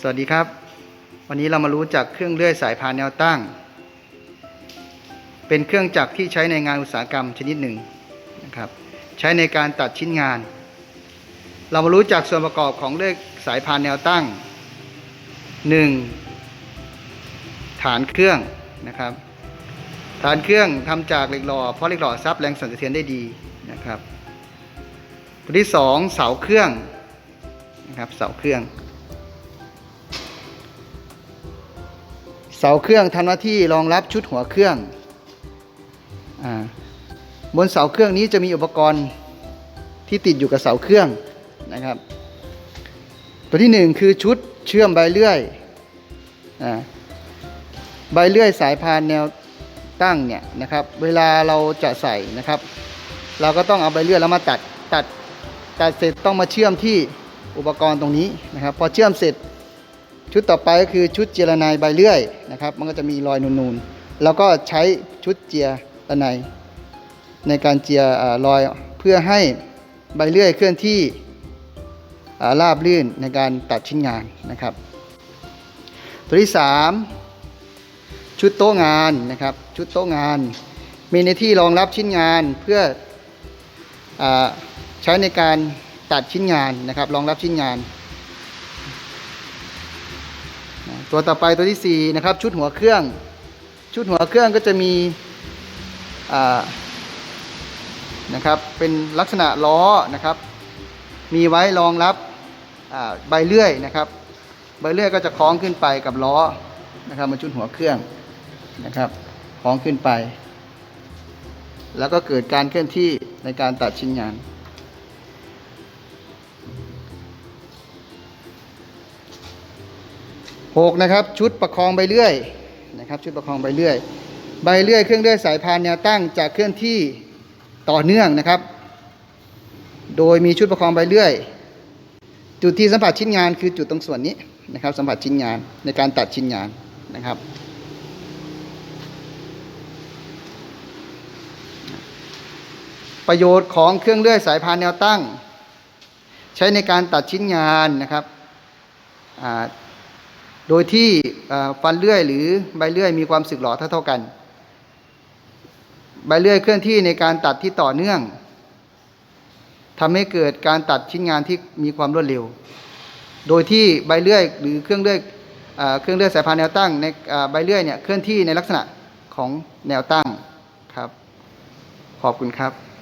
สวัสดีครับ วันนี้เรามารู้จักเครื่องเลื่อยสายพานแนวตั้ง เป็นเครื่องจักรที่ใช้ในงานอุตสาหกรรมชนิดหนึ่งนะครับ ใช้ในการตัดชิ้นงาน เรามารู้จักส่วนประกอบของเลื่อยสายพานแนวตั้ง 1. ฐานเครื่องนะครับ ฐานเครื่องทำจากเหล็กหล่อเพราะเหล็กหล่อซับแรงสั่นสะเทือนได้ดีนะครับตัวที่สองเสาเครื่องนะครับเสาเครื่อง เสาเครื่องทำหน้าที่รองรับชุดหัวเครื่องอบนเสาเครื่องนี้จะมีอุปกรณ์ที่ติดอยู่กับเสาเครื่องนะครับ ตัวที่หนึ่งคือชุดเชื่อมใบเลื่อยอใบเลื่อยสายพานแนวตั้งเนี่ยนะครับ เวลาเราจะใส่นะครับ เราก็ต้องเอาใบเลื่อยแล้วมาตัดตัดตัดเสร็จต้องมาเชื่อมที่อุปกรณ์ตรงนี้นะครับ พอเชื่อมเสร็จ ชุดต่อไปก็คือชุดเจรไนายใบเลื่อยนะครับ มันก็จะมีรอยนูนๆ แล้วก็ใช้ชุดเจียระไนายในการเจียรอยเพื่อให้ใบเลื่อยเคลื่อนที่ราบลื่นในการตัดชิ้นงานนะครับ ตัวที่ 3 ชุดโต๊ะงานนะครับ ชุดโต๊ะงาน มีในที่รองรับชิ้นงานเพื่ออใช้ในการตัดชิ้นงานนะครับ รองรับชิ้นงาน ตัวต่อไปตัวที่ 4 นะครับ ชุดหัวเครื่อง ชุดหัวเครื่องก็จะมีนะครับเป็นลักษณะล้อนะครับ มีไว้รองรับใบเลื่อยนะครับใบเลื่อยก็จะคล้องขึ้นไปกับล้อนะครับมันชุดหัวเครื่องนะครับคล้องขึ้นไป แล้วก็เกิดการเคลื่อนที่ในการตัดชิ้นงาน หกนะครับชุดประคองใบเลื่อยนะครับชุดประคองใบเลื่อย ใบเลื่อยเครื่องเลื่อยสายพานแนวตั้งจะเคลื่อนที่ต่อเนื่องนะครับ โดยมีชุดประคองใบเลื่อย จุดที่สัมผัสชิ้นงานคือจุดตรงส่วนนี้นะครับสัมผัสชิ้นงานในการตัดชิ้นงานนะครับประโยชน์ของเครื่องเลื่อยสายพานแนวตั้ง ใช้ในการตัดชิ้นงานนะครับอ่า โดยที่ฟันเลื่อยหรือใบเลื่อยมีความสึกหรอเท่าเท่าๆกัน ใบเลื่อยเคลื่อนที่ในการตัดที่ต่อเนื่องทำให้เกิดการตัดชิ้นงานที่มีความรวดเร็ว โดยที่ใบเลื่อยหรือเครื่องเลื่อยเครื่องเลื่อยสายพานแนวตั้งในใบเลื่อยเนี่ยเคลื่อนที่ในลักษณะของแนวตั้งครับ ขอบคุณครับ